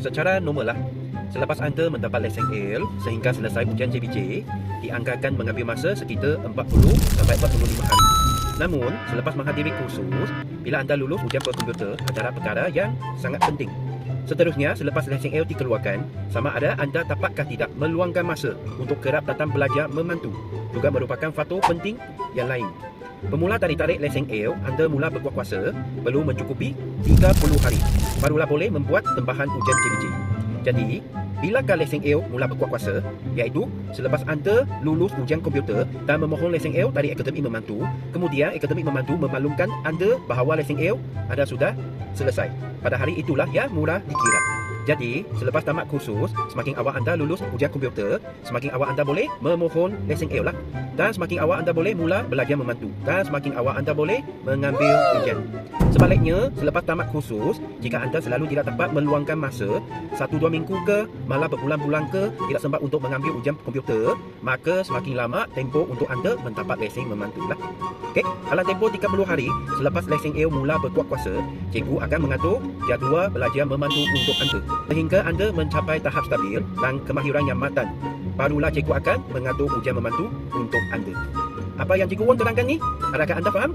Secara normal lah, selepas anda mendapat lesen L sehingga selesai ujian JPJ, dianggarkan mengambil masa sekitar 40 sampai 45 hari. Namun, selepas menghadiri kursus, bila anda lulus ujian berkomputer adalah perkara yang sangat penting. Seterusnya, selepas lesen L dikeluarkan, sama ada anda dapatkah tidak meluangkan masa untuk kerap datang belajar memantu juga merupakan faktor penting yang lain. Pemula dari tarik lesen L, anda mula berkuat kuasa perlu mencukupi 30 hari. Barulah boleh membuat tembahan ujian JPJ. Jadi, bilakah lesen L mula berkuat kuasa? Iaitu, selepas anda lulus ujian komputer dan memohon lesen L dari Akademi Memantu, kemudian Akademi Memantu memaklumkan anda bahawa lesen L anda sudah selesai. Pada hari itulah yang mula dikira. Jadi, selepas tamat kursus, semakin awal anda lulus ujian komputer, semakin awal anda boleh memohon lesen L lah. Dan semakin awal anda boleh mula belajar memantu. Dan semakin awal anda boleh mengambil ujian. Sebaliknya, selepas tamat kursus, jika anda selalu tidak dapat meluangkan masa, satu dua minggu ke, malah berbulan-bulan ke, tidak sempat untuk mengambil ujian komputer, maka semakin lama tempoh untuk anda mendapat lesen memantu lah. Okey, dalam tempoh 30 hari, selepas lesen L mula berkuat kuasa, cikgu akan mengatur jadual belajar memantu untuk anda sehingga anda mencapai tahap stabil dan kemahiran yang matang. Barulah cikgu akan mengatur ujian memantu untuk anda. Apa yang cikgu Won terangkan ni? Adakah anda faham?